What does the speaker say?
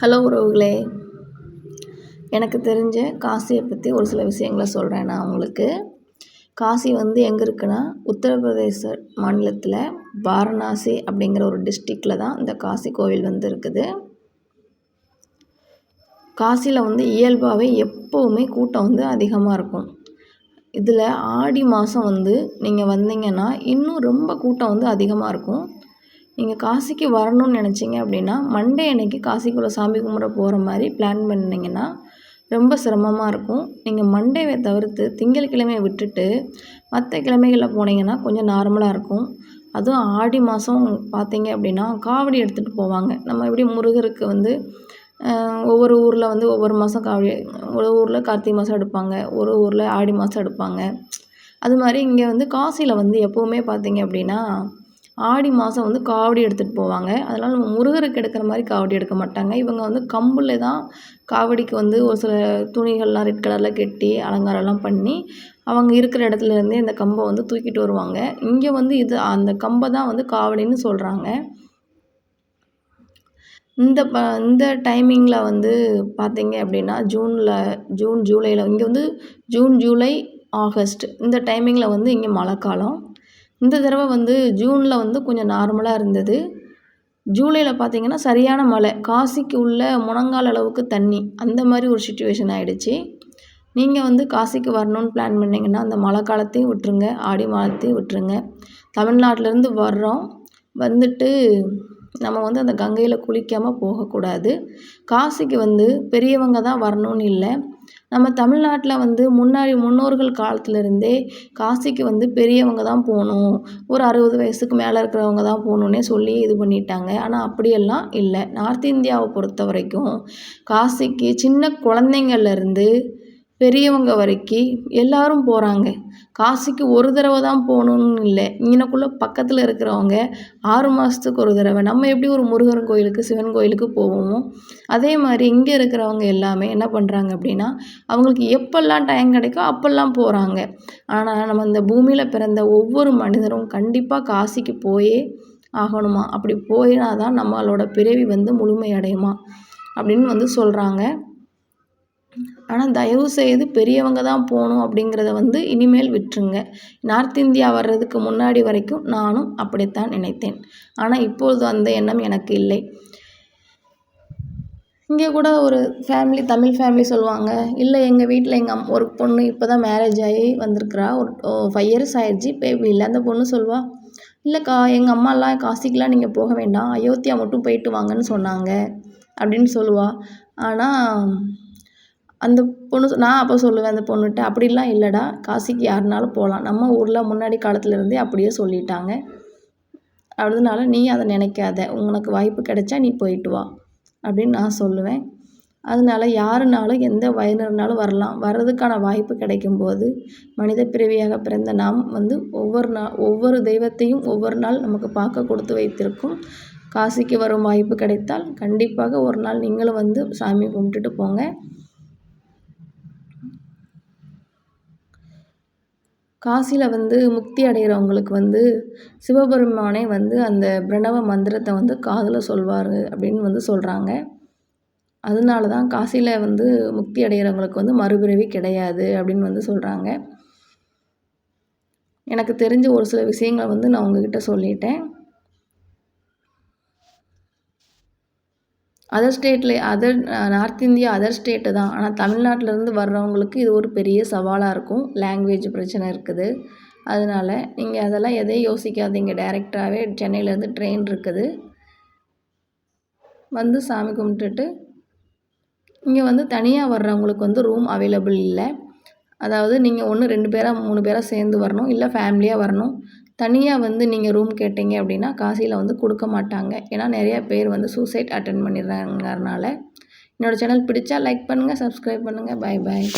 Hello உறவுகளே. எனக்கு தெரிஞ்ச காசியை பற்றி ஒரு சில விஷயங்களை சொல்கிறேன் நான் உங்களுக்கு. காசி வந்து எங்கே இருக்குன்னா உத்தரப்பிரதேச மாநிலத்தில் வாரணாசி அப்படிங்கிற ஒரு டிஸ்ட்ரிக்டில் தான் இந்த காசி கோவில் வந்து இருக்குது. காசியில் வந்து இயல்பாகவே எப்போவுமே கூட்டம் வந்து அதிகமாக இருக்கும். இதில் ஆடி மாதம் வந்து நீங்கள் வந்தீங்கன்னா இன்னும் ரொம்ப கூட்டம் வந்து அதிகமாக இருக்கும். நீங்கள் காசிக்கு வரணும்னு நினச்சிங்க அப்படின்னா மண்டே அன்னைக்கு காசிக்குள்ளே சாமி கும்பிட போகிற மாதிரி பிளான் பண்ணிங்கன்னா ரொம்ப சிரமமாக இருக்கும். நீங்கள் மண்டேவை தவிர்த்து திங்கட்கிழமையை விட்டுட்டு மற்ற கிழமைகளில் போனீங்கன்னா கொஞ்சம் நார்மலாக இருக்கும். அதுவும் ஆடி மாதம் பார்த்தீங்க அப்படின்னா காவடி எடுத்துகிட்டு போவாங்க. நம்ம எப்படி முருகருக்கு வந்து ஒவ்வொரு ஊரில் வந்து ஒவ்வொரு மாதம் காவடி ஒரு ஊரில் கார்த்திகை மாதம் எடுப்பாங்க ஒரு ஊரில் ஆடி மாதம் எடுப்பாங்க. அது மாதிரி இங்கே வந்து காசியில் வந்து எப்போவுமே பார்த்தீங்க அப்படின்னா ஆடி மாதம் வந்து காவடி எடுத்துகிட்டு போவாங்க. அதனால் நம்ம முருகருக்கு எடுக்கிற மாதிரி காவடி எடுக்க மாட்டாங்க. இவங்க வந்து கம்பில் தான் காவடிக்கு வந்து ஒரு சில துணிகள்லாம் ரெட் கலரில் கட்டி அலங்காரம்லாம் பண்ணி அவங்க இருக்கிற இடத்துலேருந்தே இந்த கம்பை வந்து தூக்கிட்டு வருவாங்க. இங்கே வந்து இது அந்த கம்பை தான் வந்து காவடின்னு சொல்கிறாங்க இந்த ப இந்த டைமிங்கில் வந்து பார்த்தீங்க அப்படின்னா ஜூனில் ஜூன் ஜூலையில் இங்கே வந்து ஜூன் ஜூலை ஆகஸ்ட் இந்த டைமிங்கில் வந்து இங்கே மழைக்காலம். இந்த தடவை வந்து ஜூனில் வந்து கொஞ்சம் நார்மலாக இருந்தது. ஜூலையில் பார்த்தீங்கன்னா சரியான மழை. காசிக்கு உள்ள முழங்கால் அளவுக்கு தண்ணி. அந்த மாதிரி ஒரு சுச்சுவேஷன் ஆகிடுச்சி நீங்கள் வந்து காசிக்கு வரணும்னு பிளான் பண்ணிங்கன்னா அந்த மழை காலத்தையும் விட்டுருங்க ஆடி மாதத்தையும் விட்டுருங்க. தமிழ்நாட்டிலேருந்து வர்றோம். வந்துட்டு நம்ம வந்து அந்த கங்கையில் குளிக்காமல் போகக்கூடாது. காசிக்கு வந்து பெரியவங்க தான் வரணும்னு இல்லை. நம்ம தமிழ்நாட்டில் வந்து முன்னாடி முன்னோர்கள் காலத்துலேருந்தே காசிக்கு வந்து பெரியவங்க தான் போகணும். ஒரு அறுபது வயசுக்கு மேலே இருக்கிறவங்க தான் போகணுன்னே சொல்லி இது பண்ணிட்டாங்க. ஆனால் அப்படியெல்லாம் இல்லை. நார்த் இந்தியாவை பொறுத்த வரைக்கும் காசிக்கு சின்ன குழந்தைங்கள்லேருந்து பெரியவங்க வரைக்கும் எல்லாரும் போகிறாங்க காசிக்கு ஒரு தடவை தான் போகணுன்னு இல்லை. இங்கனக்குள்ளே பக்கத்தில் இருக்கிறவங்க ஆறு மாதத்துக்கு ஒரு தடவை. நம்ம எப்படி ஒரு முருகன் கோயிலுக்கு சிவன் கோயிலுக்கு போவோமோ அதே மாதிரி இங்கே இருக்கிறவங்க எல்லாமே என்ன பண்ணுறாங்க அப்படின்னா அவங்களுக்கு எப்போல்லாம் டைம் கிடைக்கோ அப்போல்லாம் போகிறாங்க ஆனால் நம்ம இந்த பூமியில் பிறந்த ஒவ்வொரு மனிதரும் கண்டிப்பாக காசிக்கு போயே ஆகணுமா? அப்படி போயினா தான் நம்மளோட பிறவி வந்து முழுமையடையுமா? அப்படின்னு வந்து சொல்கிறாங்க ஆனால் தயவு செய்து பெரியவங்க தான் போகணும் அப்படிங்கிறத வந்து இனிமேல் விட்டுருங்க. நார்த் இந்தியா வர்றதுக்கு முன்னாடி வரைக்கும் நானும் அப்படித்தான் நினைத்தேன். ஆனால் இப்பொழுது அந்த எண்ணம் எனக்கு இல்லை. இங்கே கூட ஒரு ஃபேமிலி தமிழ் ஃபேமிலி சொல்லுவாங்க. இல்லை எங்கள் வீட்டில் எங்கள் அம் ஒரு பொண்ணு இப்போ தான் மேரேஜ் ஆகி வந்திருக்கிறா. ஒரு ஃபைவ் இயர்ஸ் ஆயிடுச்சு. பேபி இல்லை அந்த பொண்ணு சொல்லுவா இல்லைக்கா எங்கள் அம்மாலாம் காசிக்கெலாம் நீங்கள் போக வேண்டாம். அயோத்தியா மட்டும் போயிட்டு வாங்கன்னு சொன்னாங்க. அப்படின்னு சொல்லுவாள் ஆனால் அந்த பொண்ணு நான் அப்போ சொல்லுவேன் அந்த பொண்ணுகிட்ட அப்படிலாம் இல்லைடா காசிக்கு யாருனாலும் போகலாம். நம்ம ஊரில் முன்னாடி காலத்துலேருந்தே அப்படியே சொல்லிட்டாங்க. அதனால நீ அதை நினைக்காத உனக்கு வாய்ப்பு கிடைச்சா நீ போயிட்டு வா அப்படின்னு நான் சொல்லுவேன். அதனால யாருனாலும் எந்த வயதினர்னாலும் வரலாம். வர்றதுக்கான வாய்ப்பு கிடைக்கும்போது மனித பிறவியாக பிறந்த நாம் வந்து ஒவ்வொரு நாள் ஒவ்வொரு தெய்வத்தையும் ஒவ்வொரு நாள் நமக்கு பார்க்க கொடுத்து வைத்திருக்கும். காசிக்கு வரும் வாய்ப்பு கிடைத்தால் கண்டிப்பாக ஒரு நாள் நீங்களும் வந்து சாமி கும்பிட்டுட்டு போங்க. காசியில் வந்து முக்தி அடைகிறவங்களுக்கு வந்து சிவபெருமானே வந்து அந்த பிரணவ மந்திரத்தை வந்து காதில் சொல்வார் அப்படின்னு வந்து சொல்கிறாங்க அதனால தான் காசியில் வந்து முக்தி அடைகிறவங்களுக்கு வந்து மறுபிறவி கிடையாது அப்படின்னு வந்து சொல்கிறாங்க எனக்கு தெரிஞ்ச ஒரு சில விஷயங்களை வந்து நான் உங்ககிட்ட சொல்லிட்டேன். அதர் ஸ்டேட்டில் other north India other state தான். ஆனால் தமிழ்நாட்டிலேருந்து வர்றவங்களுக்கு இது ஒரு பெரிய சவாலாக இருக்கும். லாங்குவேஜ் பிரச்சனை இருக்குது. அதனால் நீங்கள் அதெல்லாம் எதையும் யோசிக்காதீங்க. டேரெக்டாகவே சென்னையிலேருந்து ட்ரெயின் இருக்குது. வந்து சாமி கும்பிட்டுட்டு இங்கே வந்து தனியாக வர்றவங்களுக்கு வந்து ரூம் அவைலபிள் இல்லை. அதாவது நீங்கள் ஒன்று ரெண்டு பேராக மூணு பேராக சேர்ந்து வரணும். இல்லை ஃபேமிலியாக வரணும். தனியாக வந்து நீங்கள் ரூம் கேட்டிங்க அப்படின்னா காசியில் வந்து கொடுக்க மாட்டாங்க. ஏன்னா நிறையா பேர் வந்து சூசைட் அட்டன் பண்ணிடுறாங்கறனால என்னோடய சேனல் பிடிச்சா லைக் பண்ணுங்கள் சப்ஸ்கிரைப் பண்ணுங்கள் பாய் பாய்